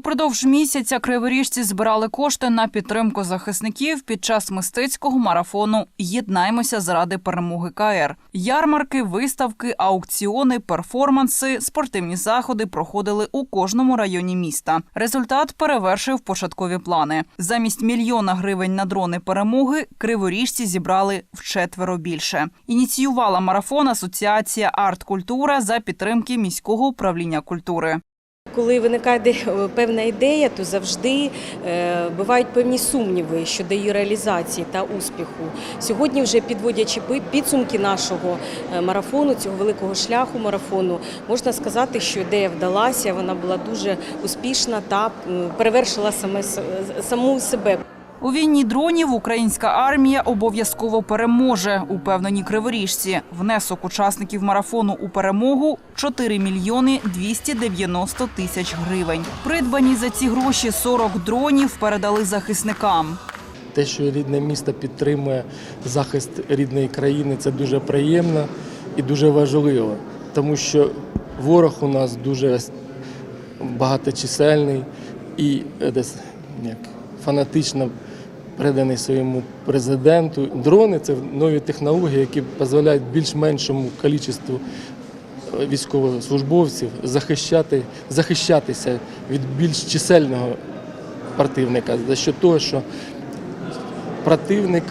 Упродовж місяця криворіжці збирали кошти на підтримку захисників під час мистецького марафону Єднаймося заради перемоги КР. Ярмарки, виставки, аукціони, перформанси, спортивні заходи проходили у кожному районі міста. Результат перевершив початкові плани. Замість мільйона гривень на дрони перемоги криворіжці зібрали вчетверо більше. Ініціювала марафон Асоціація арт-культура за підтримки міського управління культури. Коли виникає певна ідея, то завжди е, бувають певні сумніви щодо її реалізації та успіху. Сьогодні, вже підводячи підсумки нашого е, марафону, цього великого шляху марафону, можна сказати, що ідея вдалася, вона була дуже успішна та перевершила саме саму себе. У війні дронів українська армія обов'язково переможе. Упевнені криворіжці. Внесок учасників марафону у перемогу 4 мільйони 290 тисяч гривень. Придбані за ці гроші 40 дронів передали захисникам. Те, що рідне місто підтримує захист рідної країни, це дуже приємно і дуже важливо, тому що ворог у нас дуже багаточисельний і е, десь як, фанатично переданий своєму президенту. Дрони це нові технології, які дозволяють більш-меншому кількості військовослужбовців захищати, захищатися від більш чисельного противника за що того, що противник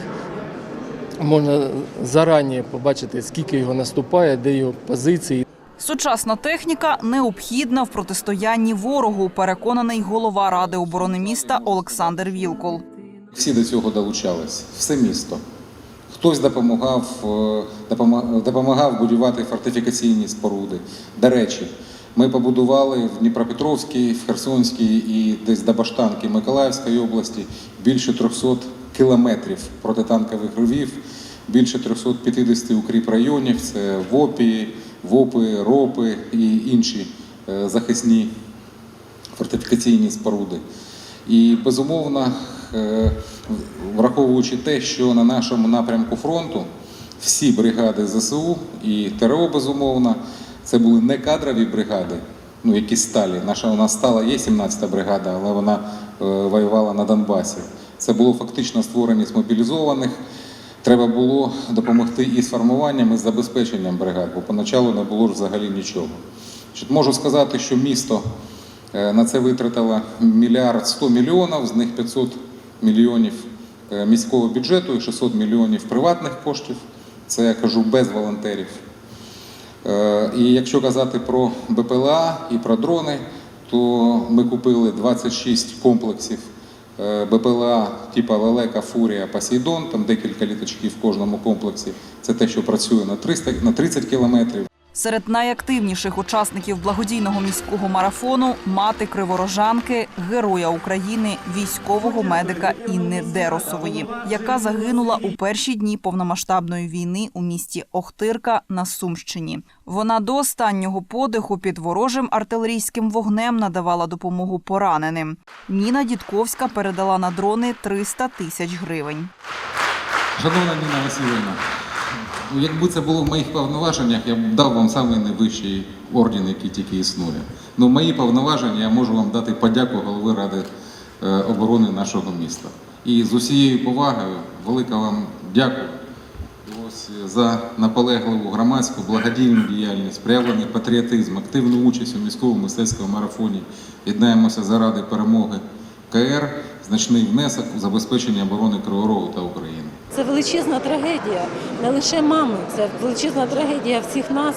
можна зарані побачити, скільки його наступає, де його позиції. Сучасна техніка необхідна в протистоянні ворогу. Переконаний голова ради оборони міста Олександр Вілкул. Всі до цього долучались, все місто. Хтось допомагав, е, допомагав будувати фортифікаційні споруди. До речі, ми побудували в Дніпропетровській, в Херсонській і десь до Баштанки Миколаївської області більше 300 кілометрів протитанкових ровів, більше 350 укріп районів. Це ВОПІ, ВОПи, РОПи і інші е, захисні фортифікаційні споруди. І безумовно, враховуючи те, що на нашому напрямку фронту всі бригади ЗСУ і ТРО, безумовно, це були не кадрові бригади, ну які сталі. Наша нас стала є 17-та бригада, але вона е, воювала на Донбасі. Це було фактично створені з мобілізованих. Треба було допомогти і з формуванням, і з забезпеченням бригад, бо поначалу не було ж взагалі нічого. Можу сказати, що місто е, на це витратило мільярд 100 мільйонів, з них 500 мільйонів е, міського бюджету і 600 мільйонів приватних коштів. Це я кажу без волонтерів. Е, І якщо казати про БПЛА і про дрони, то ми купили 26 комплексів е, БПЛА типу Лелека, Фурія, Посейдон, там декілька літачків в кожному комплексі. Це те, що працює на 300, на 30 кілометрів. Серед найактивніших учасників благодійного міського марафону мати криворожанки, героя України, військового медика Інни Деросової, яка загинула у перші дні повномасштабної війни у місті Охтирка на Сумщині. Вона до останнього подиху під ворожим артилерійським вогнем надавала допомогу пораненим. Ніна Дідковська передала на дрони 300 тисяч гривень. Шановна Ніна Васильівна, якби це було в моїх повноваженнях, я б дав вам найвищий орден, який тільки існує. Ну, мої повноваження я можу вам дати подяку голови Ради е, оборони нашого міста. І з усією повагою, велика вам дякую ось, е, за наполегливу громадську благодійну діяльність, проявлений патріотизм, активну участь у міському мистецькому марафоні. Єднаємося заради перемоги КР, значний внесок у забезпечення оборони Криворогу та України. Це величезна трагедія, не лише мами, це величезна трагедія всіх нас.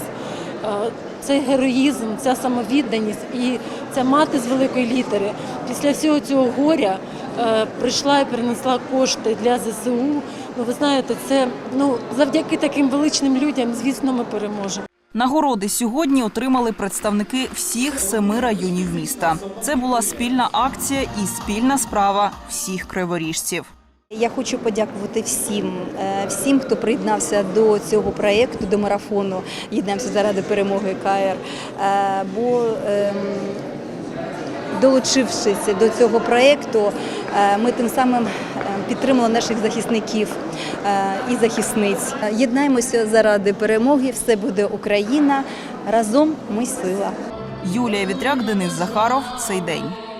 Е, Цей героїзм, ця самовідданість і ця мати з великої літери після всього цього горя е, прийшла і принесла кошти для ЗСУ. Ну ви знаєте, це ну завдяки таким величним людям, звісно, ми переможемо. Нагороди сьогодні отримали представники всіх семи районів міста. Це була спільна акція і спільна справа всіх криворіжців. Я хочу подякувати всім, е, всім, хто приєднався до цього проєкту, до марафону Єднаємося заради перемоги КР. Е, Бо ем, долучившись до цього проєкту, е, ми тим самим е, підтримали наших захисників і захисниць. Єднаємося заради перемоги. Все буде Україна. Разом ми сила. Юлія Вітряк, Денис Захаров. Цей день.